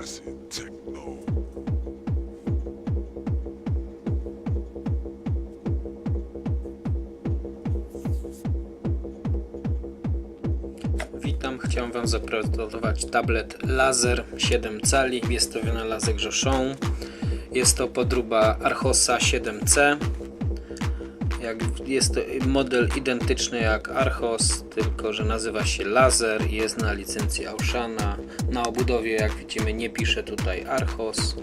acid chciałem Wam zaprezentować tablet Laser 7 cali. Jest to wynalazek Joszą. Jest to podróba Archosa 7C. Jak jest to model identyczny jak Archos, tylko że nazywa się Laser i jest na licencji Aushana. Na obudowie, jak widzimy, nie pisze tutaj Archos,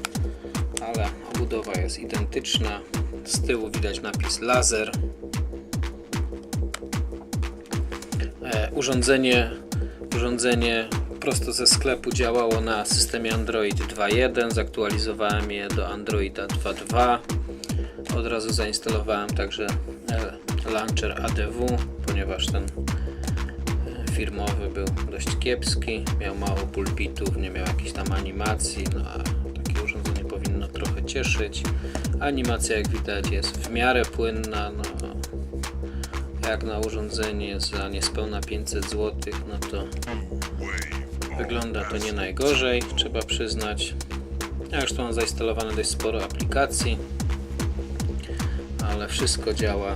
ale obudowa jest identyczna. Z tyłu widać napis Laser. E, urządzenie, urządzenie prosto ze sklepu działało na systemie Android 2.1. Zaktualizowałem je do Androida 2.2. Od razu zainstalowałem także e, launcher ADW, ponieważ ten e, firmowy był dość kiepski. Miał mało pulpitów, nie miał jakichś tam animacji. No a takie urządzenie powinno trochę cieszyć. Animacja, jak widać, jest w miarę płynna. No, jak na urządzenie za niespełna 500 zł, no to wygląda to nie najgorzej, trzeba przyznać. Ja już tu mam zainstalowane dość sporo aplikacji, ale wszystko działa,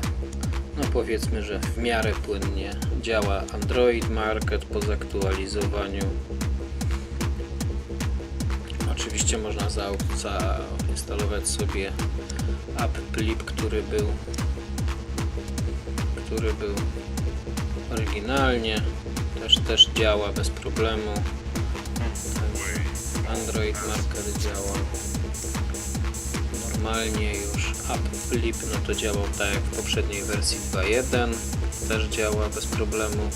no powiedzmy, że w miarę płynnie. Działa Android Market po zaktualizowaniu. Oczywiście można za- zainstalować sobie app Plip, który był który był oryginalnie też, też działa bez problemu. Android Marker działa normalnie już App Flip no to działał tak jak w poprzedniej wersji 2.1 też działa bez problemu.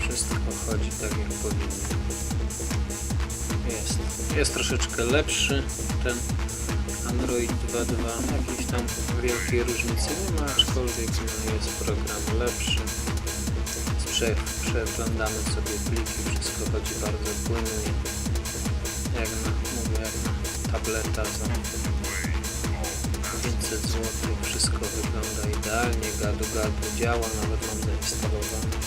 Wszystko chodzi tak jak powinno. Jest, jest troszeczkę lepszy ten Android 2.2 jakiejś tam wielkiej różnicy nie ma, aczkolwiek no, jest program lepszy. Prze, przeglądamy sobie pliki, wszystko chodzi bardzo płynnie. Jak na, mówię, jak na tableta za 500 zł wszystko wygląda idealnie, gadu gadu działa, nawet mam zainstalowane,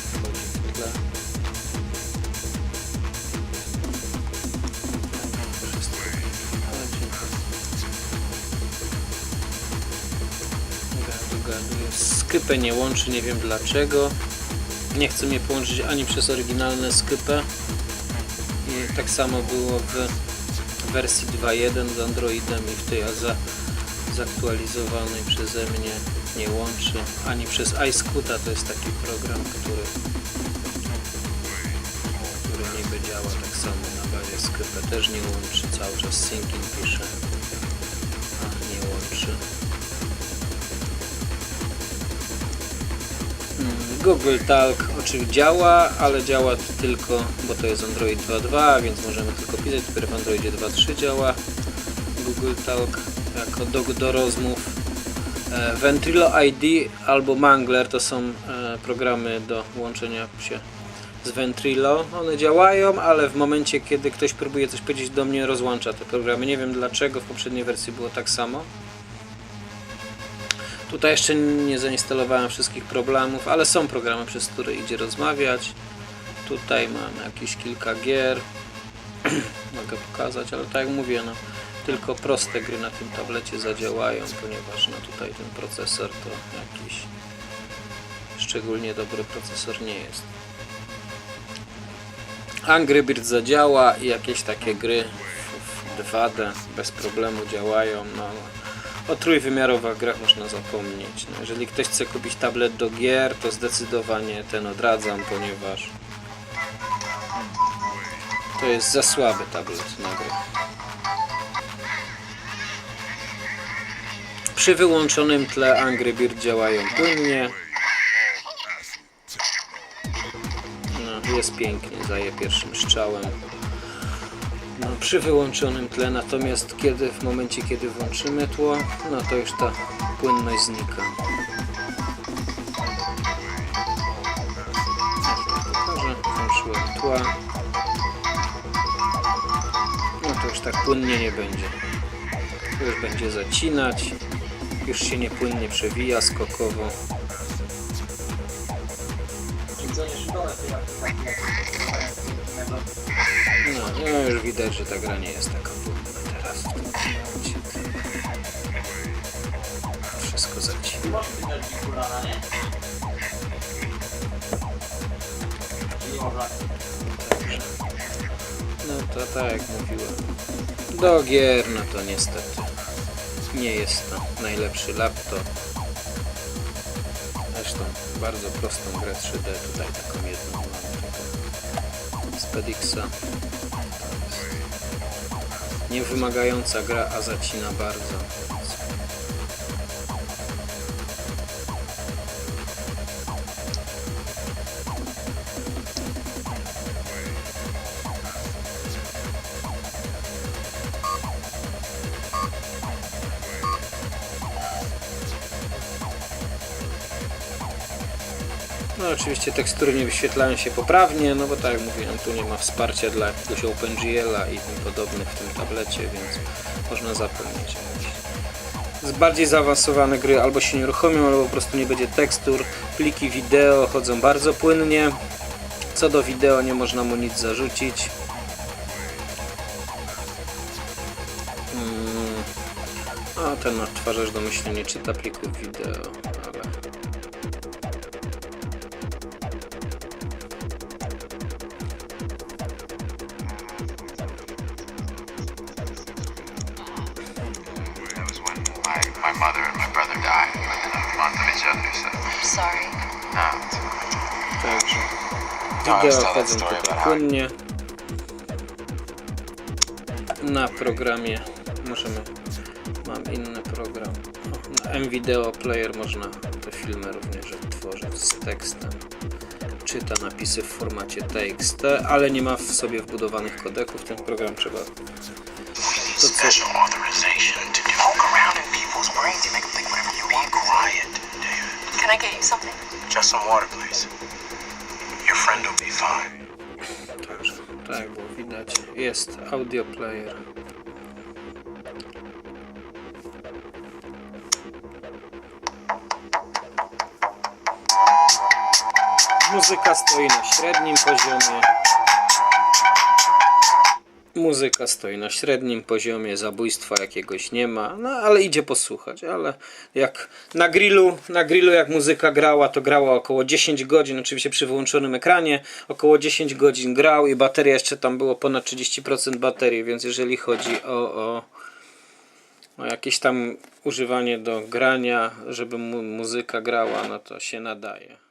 Skypę nie łączy, nie wiem dlaczego. Nie chce mnie połączyć ani przez oryginalne Skypę. I tak samo było w wersji 2.1 z Androidem i w tej za, zaktualizowanej przeze mnie nie łączy. Ani przez iScuta to jest taki program, który, który niby działa tak samo na bazie Skype. Też nie łączy, cały czas syncing pisze. A nie łączy. Google Talk oczywiście działa, ale działa tylko, bo to jest Android 2.2, więc możemy tylko pisać. Dopiero w Androidzie 2.3 działa Google Talk jako do, do rozmów. E, Ventrilo ID albo Mangler to są e, programy do łączenia się z Ventrilo. One działają, ale w momencie, kiedy ktoś próbuje coś powiedzieć do mnie, rozłącza te programy. Nie wiem dlaczego, w poprzedniej wersji było tak samo. Tutaj jeszcze nie zainstalowałem wszystkich problemów, ale są programy, przez które idzie rozmawiać. Tutaj mam jakieś kilka gier. Mogę pokazać, ale tak jak mówię, no, tylko proste gry na tym tablecie zadziałają, ponieważ no, tutaj ten procesor to jakiś szczególnie dobry procesor nie jest. Angry Birds zadziała i jakieś takie gry w 2D bez problemu działają. No, o trójwymiarowych grach można zapomnieć. No, jeżeli ktoś chce kupić tablet do gier, to zdecydowanie ten odradzam, ponieważ to jest za słaby tablet na gry. Przy wyłączonym tle Angry Bird działają płynnie. No, jest pięknie, zaje pierwszym strzałem. No, przy wyłączonym tle, natomiast kiedy w momencie kiedy włączymy tło, no to już ta płynność znika. Pokażę, włączyłem tła. No to już tak płynnie nie będzie. Już będzie zacinać. Już się niepłynnie przewija skokowo. No, no już widać, że ta gra nie jest taka płynna teraz. Wszystko zacina. No to tak jak mówiłem. Do gier, no to niestety nie jest to najlepszy laptop. Zresztą bardzo prostą grę 3D, tutaj taką jedną mam z Pedixa. Niewymagająca gra, a zacina bardzo. No oczywiście tekstury nie wyświetlają się poprawnie, no bo tak jak mówiłem, tu nie ma wsparcia dla jakiegoś OpenGL-a i tym podobnych w tym tablecie, więc można zapomnieć. Z bardziej zaawansowane gry albo się nie uruchomią, albo po prostu nie będzie tekstur. Pliki wideo chodzą bardzo płynnie. Co do wideo nie można mu nic zarzucić. Mm. A ten odtwarzacz domyślnie nie czyta plików wideo, mother and my brother died within a month of each other, so. Sorry. No. Także No, I wideo tell that chodzą story tutaj about how płynnie. Na programie możemy, mam inny program. O, na M-Video Player można te filmy również odtworzyć z tekstem. Czyta napisy w formacie TXT, ale nie ma w sobie wbudowanych kodeków. Ten program trzeba to co, special authorization to and make them think whatever you want. Be quiet, David. Can I get you something? Just some water, please. Your friend will be fine. Tak było widać, jest audio player. Muzyka stoi na średnim poziomie. Muzyka stoi na średnim poziomie, zabójstwa jakiegoś nie ma, no ale idzie posłuchać, ale jak na grillu, na grillu jak muzyka grała, to grała około 10 godzin, oczywiście przy wyłączonym ekranie, około 10 godzin grał i bateria jeszcze tam było ponad 30% baterii, więc jeżeli chodzi o, o, o jakieś tam używanie do grania, żeby mu, muzyka grała, no to się nadaje.